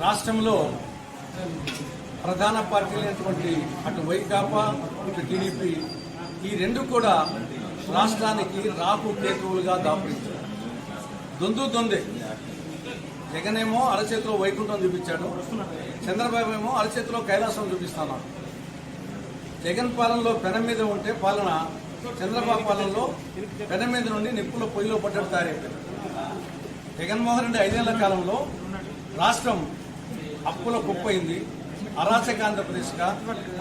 రాష్ట్రంలో ప్రధాన పార్టీలైనటువంటి అటు వైకాపా ఇటు టీడీపీ ఈ రెండు కూడా రాష్ట్రానికి రాకు కేతువులుగా దాపరించారు. దొందు దొందే. జగనేమో అరచేతిలో వైకుంఠం చూపించాడు చంద్రబాబు ఏమో అరచేతిలో కైలాసం చూపిస్తున్నాడు జగన్ పాలనలో పెన మీద ఉంటే పాలన చంద్రబాబు పాలనలో పెన మీద నుండి నిప్పుల పొయ్యిలో పడ్డట్టు తయారైపోయింది జగన్మోహన్ రెడ్డి ఐదేళ్ళ కాలంలో రాష్ట్రం అప్పుల కుప్పైంది. అరాచక ఆంధ్రప్రదేశ్గా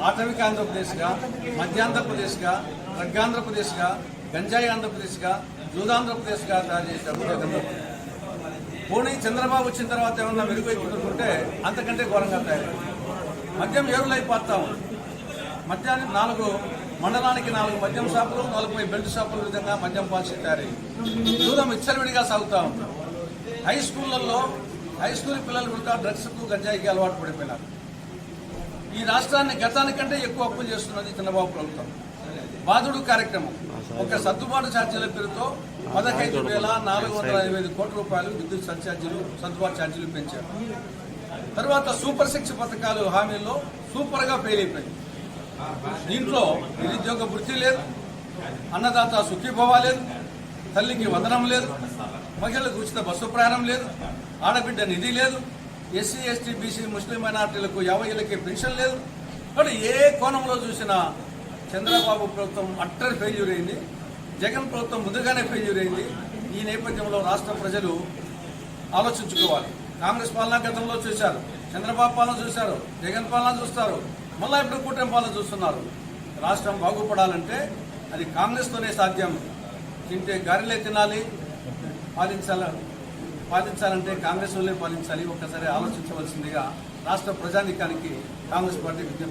ఆటవిక ఆంధ్రప్రదేశ్గా మధ్యాంధ్రప్రదేశ్గా ప్రజ్ఞాంధ్రప్రదేశ్గా గంజాయి ఆంధ్రప్రదేశ్గా జూదాంధ్రప్రదేశ్గా తయారు చేశారు జగన్మోహన్ పోనీ చంద్రబాబు వచ్చిన తర్వాత ఏమన్నా మెరుగుపెట్టుకుంటే అంతకంటే ఘోరంగా తయారు మద్యం ఏరులైపోతా ఉంది. మద్యానికి నాలుగు మండలానికి నాలుగు మద్యం షాపులు నలభై బెల్ట్ షాపుల విధంగా మద్యం పాలసీ తయారయ్యి దూరం విచ్చలవిడిగా సాగుతా హై స్కూళ్ళల్లో హై స్కూల్ పిల్లలు కూడా డ్రగ్స్కు గంజాయికి అలవాటు పడిపోయినారు. ఈ రాష్ట్రాన్ని గతానికంటే ఎక్కువ అప్పులు చేస్తున్నది చంద్రబాబు ప్రభుత్వం. బాధుడు కార్యక్రమం. ఒక సర్దుబాటు ఛార్జీల పేరుతో పదహైదు వేల నాలుగు వందల ఇరవై ఐదు కోట్ల రూపాయలు విద్యుత్ సర్ఛార్జీలు సర్దుబాటు ఛార్జీలు పెంచారు. తర్వాత సూపర్ సిక్స్ పథకాలు హామీల్లో సూపర్గా ఫెయిల్ అయిపోయింది దీంట్లో నిరుద్యోగ వృత్తి లేదు అన్నదాత సుఖీభవ లేదు తల్లికి వందనం లేదు మహిళలకు ఉచిత బస్సు ప్రయాణం లేదు ఆడబిడ్డ నిధి లేదు. ఎస్సీ ఎస్టీ బీసీ ముస్లిం మైనార్టీలకు యాభై పెన్షన్ లేదు. కాబట్టి ఏ కోణంలో చూసినా చంద్రబాబు ప్రభుత్వం అట్టర్ ఫెయిల్యూర్ అయింది. జగన్ ప్రభుత్వం ముందుగానే ఫెయిల్యూర్ అయింది. ఈ నేపథ్యంలో రాష్ట్ర ప్రజలు ఆలోచించుకోవాలి. కాంగ్రెస్ పాలన గతంలో చూశారు. చంద్రబాబు పాలన చూశారు. జగన్ పాలన చూస్తారు. మళ్ళీ ఇప్పుడు కూటమి పాలన చూస్తున్నారు. రాష్ట్రం బాగుపడాలంటే అది కాంగ్రెస్తోనే సాధ్యం. తింటే గారెలే తినాలి. పాలించాల పాలించాలంటే కాంగ్రెస్ వాళ్ళే పాలించాలి. ఒక్కసారి ఆలోచించవలసిందిగా రాష్ట్ర ప్రజానికానికి కాంగ్రెస్ పార్టీ విజ్ఞప్తి